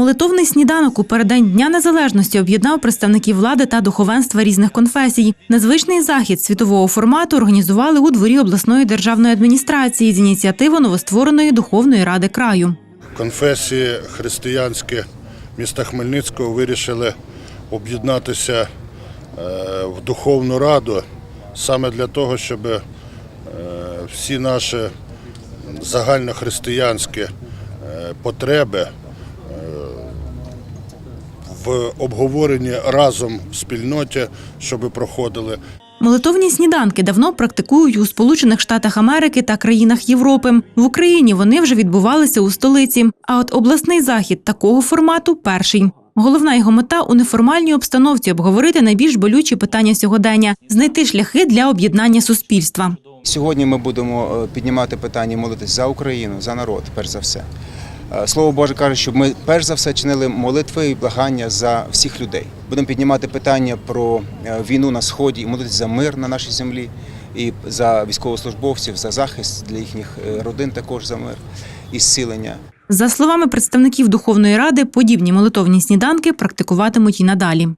Молитовний сніданок у переддень Дня Незалежності об'єднав представників влади та духовенства різних конфесій. Незвичний захід світового формату організували у дворі обласної державної адміністрації з ініціативи новоствореної духовної ради краю. конфесії християнські міста Хмельницького вирішили об'єднатися е, в духовну раду саме для того, щоб е, всі наші загальнохристиянські е, потреби в обговоренні разом в спільноті, щоб проходили. Молитовні сніданки давно практикують у Сполучених Штатах Америки та країнах Європи. В Україні вони вже відбувалися у столиці. А от обласний захід такого формату перший. Головна його мета у неформальній обстановці обговорити найбільш болючі питання сьогодення, знайти шляхи для об'єднання суспільства. Сьогодні ми будемо е, піднімати питання молитись за Україну, за народ, перш за все. Е, Слово Боже каже, щоб ми перш за все чинили молитви і благання за всіх людей. Будемо піднімати питання про е, війну на сході і молитись за мир на нашій землі, і за військовослужбовців, за захист для їхніх е, родин, також за мир і зцілення. За словами представників Духовної ради, подібні молитовні сніданки практикуватимуть і надалі.